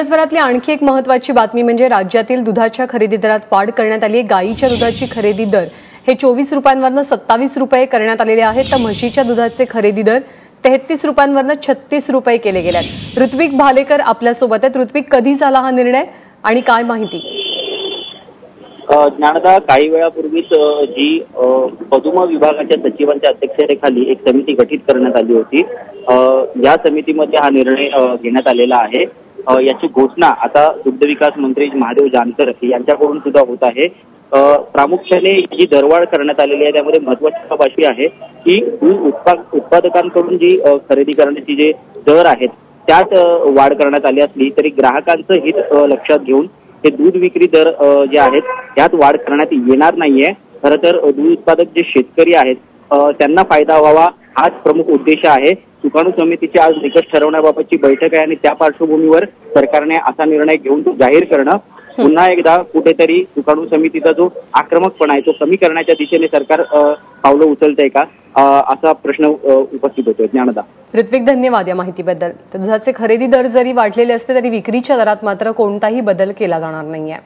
दिवसभरातली आणखी एक महत्वाची बातमी म्हणजे राज्यातील दुधाच्या खरेदी दरात वाढ करण्यात आली आहे. गायीच्या दुधाची खरेदी दर हे चोवीस रुपयांवरनं सत्तावीस रुपये करण्यात आलेले आहेत. तर म्हशीच्या दुधाचे खरेदी दर तेहतीस रुपयांवरनं छत्तीस रुपये केले गेले आहेत. ऋत्विक भालेकर आपल्यासोबत आहेत. ऋत्विक कधी झाला हा निर्णय आणि काय माहिती? ज्ञानदा काही वेळापूर्वीच जी पदुम विभागाच्या सचिवांच्या अध्यक्षतेखाली एक समिती गठीत करण्यात आली होती. या समितीमध्ये हा निर्णय घेण्यात आलेला आहे. याची घोषणा आता दुग्ध विकास मंत्री महादेव जानकर यांच्याकडून सुद्धा होत आहे. प्रामुख्याने जी दरवाढ करण्यात आलेली आहे त्यामध्ये महत्वाची बाब अशी आहे की दूध उत्पादकांकडून जी खरेदी करण्याची जे दर आहेत त्यात वाढ करण्यात आली असली तरी ग्राहकांचं हित लक्षात घेऊन हे दूध विक्री दर जे आहेत त्यात वाढ करण्यात येणार नाहीये. खरं तर दूध उत्पादक जे शेतकरी आहेत त्यांना फायदा व्हावा हाच प्रमुख उद्देश आहे. सुकाणू समितीची आज निकष ठरवण्याबाबतची बैठक आहे आणि त्या पार्श्वभूमीवर सरकारने असा निर्णय घेऊन तो जाहीर करणं. पुन्हा एकदा कुठेतरी सुकाणू समितीचा जो आक्रमकपणा आहे तो कमी करण्याच्या दिशेने सरकार पावलं उचलतंय का? असा प्रश्न उपस्थित होतोय. ज्ञानदा. ऋत्विक धन्यवाद या माहितीबद्दल. दुधाचे खरेदी दर जरी वाढलेले असले तरी विक्रीच्या दरात मात्र कोणताही बदल केला जाणार नाहीये.